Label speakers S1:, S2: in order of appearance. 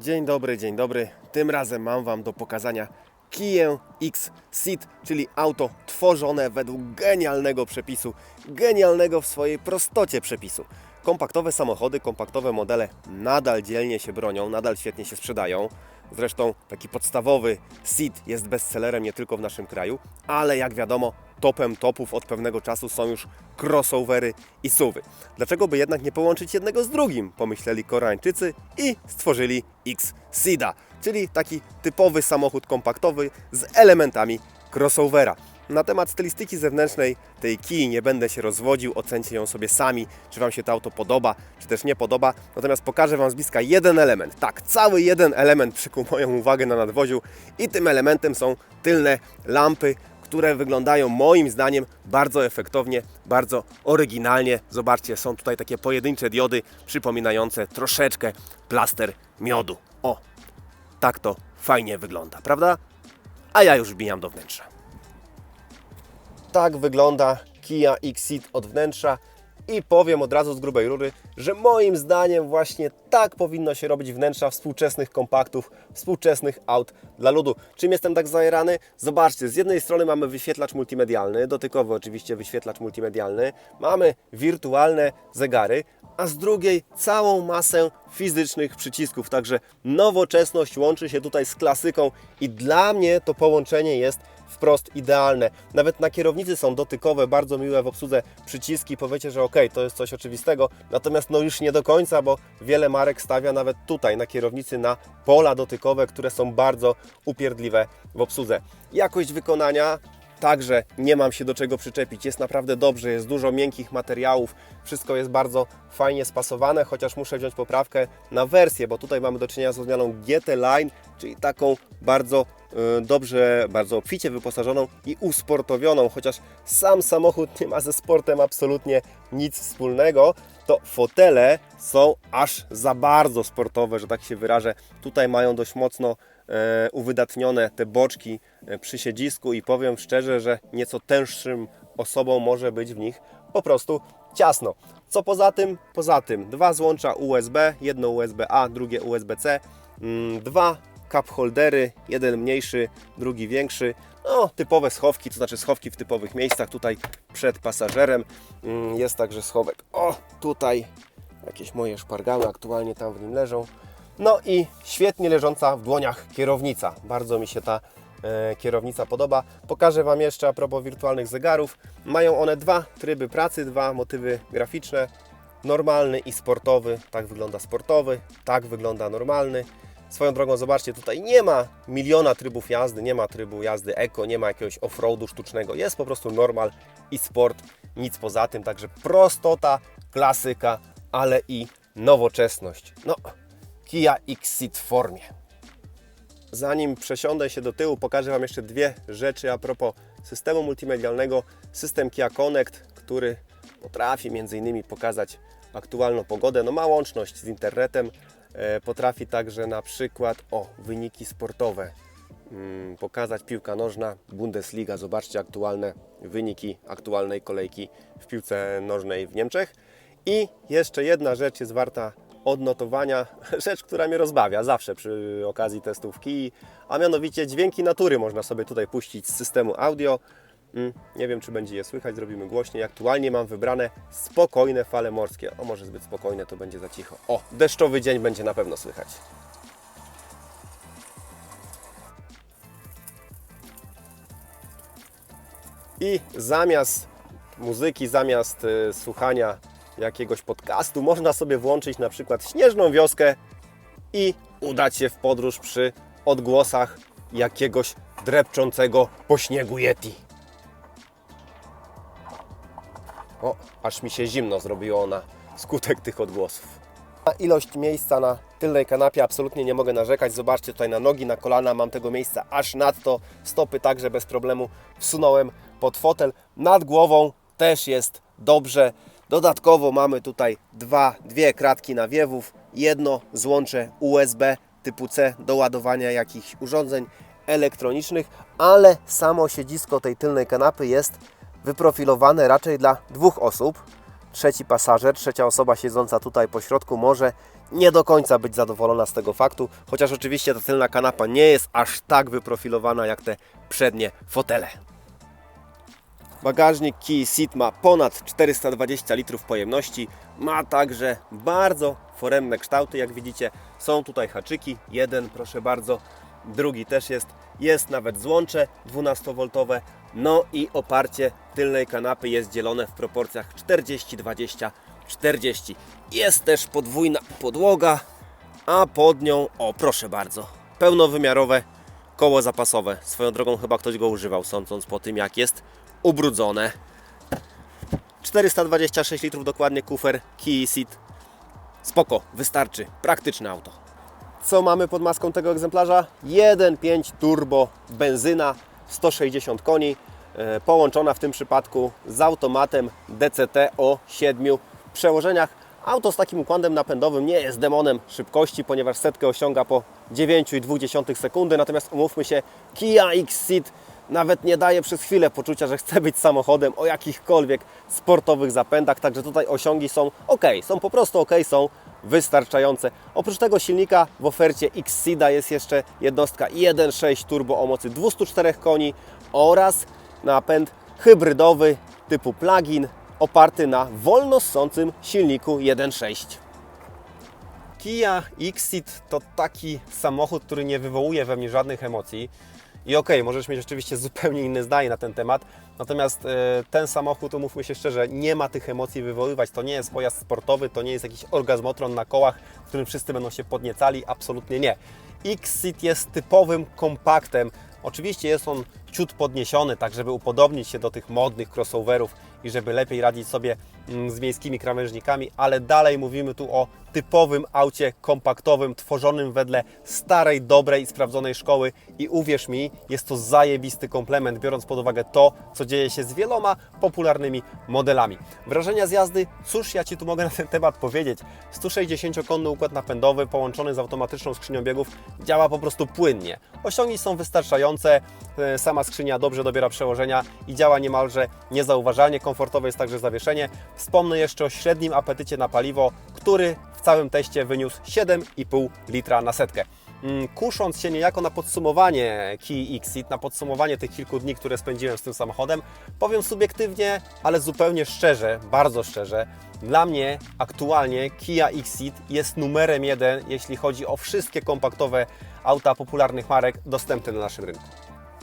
S1: Dzień dobry, dzień dobry. Tym razem mam Wam do pokazania Kiję X Seat, czyli auto tworzone według genialnego przepisu, genialnego w swojej prostocie przepisu. Kompaktowe samochody, kompaktowe modele nadal dzielnie się bronią, nadal świetnie się sprzedają. Zresztą taki podstawowy Seat jest bestsellerem nie tylko w naszym kraju, ale jak wiadomo, topem topów od pewnego czasu są już crossovery i SUVy. Dlaczego by jednak nie połączyć jednego z drugim? Pomyśleli Koreańczycy i stworzyli X-Seeda, czyli taki typowy samochód kompaktowy z elementami crossovera. Na temat stylistyki zewnętrznej tej Kii nie będę się rozwodził, ocencie ją sobie sami, czy Wam się to auto podoba, czy też nie podoba. Natomiast pokażę Wam z bliska jeden element. Tak, cały jeden element przykuł moją uwagę na nadwoziu i tym elementem są tylne lampy, które wyglądają moim zdaniem bardzo efektownie, bardzo oryginalnie. Zobaczcie, są tutaj takie pojedyncze diody przypominające troszeczkę plaster miodu. O, tak to fajnie wygląda, prawda? A ja już wbijam do wnętrza. Tak wygląda Kia Xceed od wnętrza i powiem od razu z grubej rury, że moim zdaniem właśnie tak powinno się robić wnętrza współczesnych kompaktów, współczesnych aut dla ludu. Czym jestem tak zajerany? Zobaczcie, z jednej strony mamy wyświetlacz multimedialny, dotykowy oczywiście wyświetlacz multimedialny, mamy wirtualne zegary, a z drugiej całą masę fizycznych przycisków. Także nowoczesność łączy się tutaj z klasyką i dla mnie to połączenie jest wprost idealne. Nawet na kierownicy są dotykowe, bardzo miłe w obsłudze przyciski. Powiecie, że ok, to jest coś oczywistego, natomiast no już nie do końca, bo wiele marek stawia nawet tutaj na kierownicy na pola dotykowe, które są bardzo upierdliwe w obsłudze. Jakość wykonania Także nie mam się do czego przyczepić. Jest naprawdę dobrze, jest dużo miękkich materiałów, wszystko jest bardzo fajnie spasowane, chociaż muszę wziąć poprawkę na wersję, bo tutaj mamy do czynienia z odmianą GT Line, czyli taką bardzo y, dobrze, bardzo obficie wyposażoną i usportowioną, chociaż sam samochód nie ma ze sportem absolutnie nic wspólnego, to fotele są aż za bardzo sportowe, że tak się wyrażę. Tutaj mają dość mocno uwydatnione te boczki e, przy siedzisku i powiem szczerze, że nieco tęższym osobom może być w nich po prostu ciasno. Co poza tym? Poza tym dwa złącza USB, jedno USB-A, drugie USB-C, mm, dwa cup holdery, jeden mniejszy, drugi większy. No, typowe schowki, to znaczy schowki w typowych miejscach. Tutaj przed pasażerem mm, jest także schowek. O, tutaj jakieś moje szpargały aktualnie tam w nim leżą. No i świetnie leżąca w dłoniach kierownica. Bardzo mi się ta e, kierownica podoba. Pokażę Wam jeszcze a propos wirtualnych zegarów. Mają one dwa tryby pracy, dwa motywy graficzne. Normalny i sportowy. Tak wygląda sportowy, tak wygląda normalny. Swoją drogą, zobaczcie, tutaj nie ma miliona trybów jazdy, nie ma trybu jazdy eko, nie ma jakiegoś offroadu sztucznego. Jest po prostu normal i sport, nic poza tym. Także prostota, klasyka, ale i nowoczesność. No, Kia Xceed formie. Zanim przesiądę się do tyłu, pokażę Wam jeszcze dwie rzeczy a propos systemu multimedialnego. System Kia Connect, który potrafi m.in. pokazać aktualną pogodę, no ma łączność z internetem, e, potrafi także na przykład o wyniki sportowe mm, pokazać piłka nożna, Bundesliga, zobaczcie aktualne wyniki aktualnej kolejki w piłce nożnej w Niemczech. I jeszcze jedna rzecz jest warta odnotowania, rzecz, która mnie rozbawia zawsze przy okazji testówki, a mianowicie dźwięki natury można sobie tutaj puścić z systemu audio. Mm, Nie wiem, czy będzie je słychać, zrobimy głośniej. Aktualnie mam wybrane spokojne fale morskie. O, może zbyt spokojne, to będzie za cicho. O, deszczowy dzień będzie na pewno słychać. I zamiast muzyki, zamiast y, słuchania jakiegoś podcastu, można sobie włączyć na przykład śnieżną wioskę i udać się w podróż przy odgłosach jakiegoś drepczącego po śniegu Yeti. O, aż mi się zimno zrobiło na skutek tych odgłosów. Na ilość miejsca na tylnej kanapie absolutnie nie mogę narzekać. Zobaczcie tutaj na nogi, na kolana mam tego miejsca aż nadto. Stopy także bez problemu wsunąłem pod fotel. Nad głową też jest dobrze. Dodatkowo mamy tutaj dwa, dwie kratki nawiewów, jedno złącze USB typu C do ładowania jakichś urządzeń elektronicznych, ale samo siedzisko tej tylnej kanapy jest wyprofilowane raczej dla dwóch osób, trzeci pasażer, trzecia osoba siedząca tutaj po środku może nie do końca być zadowolona z tego faktu, chociaż oczywiście ta tylna kanapa nie jest aż tak wyprofilowana jak te przednie fotele. Bagażnik Kia Ceed ma ponad 420 litrów pojemności. Ma także bardzo foremne kształty, jak widzicie. Są tutaj haczyki, jeden proszę bardzo, drugi też jest. Jest nawet złącze 12V. No i oparcie tylnej kanapy jest dzielone w proporcjach 40-20-40. Jest też podwójna podłoga, a pod nią, o proszę bardzo, pełnowymiarowe koło zapasowe. Swoją drogą chyba ktoś go używał, sądząc po tym jak jest ubrudzone. 426 litrów dokładnie kufer Kia Ceed. Spoko, wystarczy. Praktyczne auto. Co mamy pod maską tego egzemplarza? 1.5 turbo benzyna 160 koni, e, połączona w tym przypadku z automatem DCT o 7 przełożeniach. Auto z takim układem napędowym nie jest demonem szybkości, ponieważ setkę osiąga po 9,2 sekundy, natomiast umówmy się, Kia X-Ceed nawet nie daje przez chwilę poczucia, że chce być samochodem o jakichkolwiek sportowych zapędach, także tutaj osiągi są ok, są po prostu ok, są wystarczające. Oprócz tego silnika w ofercie X-Seeda jest jeszcze jednostka 1.6 turbo o mocy 204 koni oraz napęd hybrydowy typu plug-in oparty na wolno ssącym silniku 1.6. Kia Xceed to taki samochód, który nie wywołuje we mnie żadnych emocji. I okej, możesz mieć oczywiście zupełnie inne zdanie na ten temat, natomiast e, ten samochód, umówmy się szczerze, nie ma tych emocji wywoływać. To nie jest pojazd sportowy, to nie jest jakiś orgazmotron na kołach, w którym wszyscy będą się podniecali, absolutnie nie. Xceed jest typowym kompaktem. Oczywiście jest on ciut podniesiony, tak żeby upodobnić się do tych modnych crossoverów i żeby lepiej radzić sobie mm, z miejskimi krawężnikami, ale dalej mówimy tu o typowym aucie kompaktowym, tworzonym wedle starej, dobrej sprawdzonej szkoły i uwierz mi, jest to zajebisty komplement, biorąc pod uwagę to, co dzieje się z wieloma popularnymi modelami. Wrażenia z jazdy? Cóż ja Ci tu mogę na ten temat powiedzieć? 160-konny układ napędowy połączony z automatyczną skrzynią biegów działa po prostu płynnie. Osiągi są wystarczające, e, sama skrzynia dobrze dobiera przełożenia i działa niemalże niezauważalnie. Komfortowe jest także zawieszenie. Wspomnę jeszcze o średnim apetycie na paliwo, który w całym teście wyniósł 7,5 litra na setkę. Mm, Kusząc się niejako na podsumowanie Kia Xceed, na podsumowanie tych kilku dni, które spędziłem z tym samochodem, powiem subiektywnie, ale zupełnie szczerze, bardzo szczerze, dla mnie aktualnie Kia Xceed jest numerem jeden, jeśli chodzi o wszystkie kompaktowe auta popularnych marek dostępne na naszym rynku.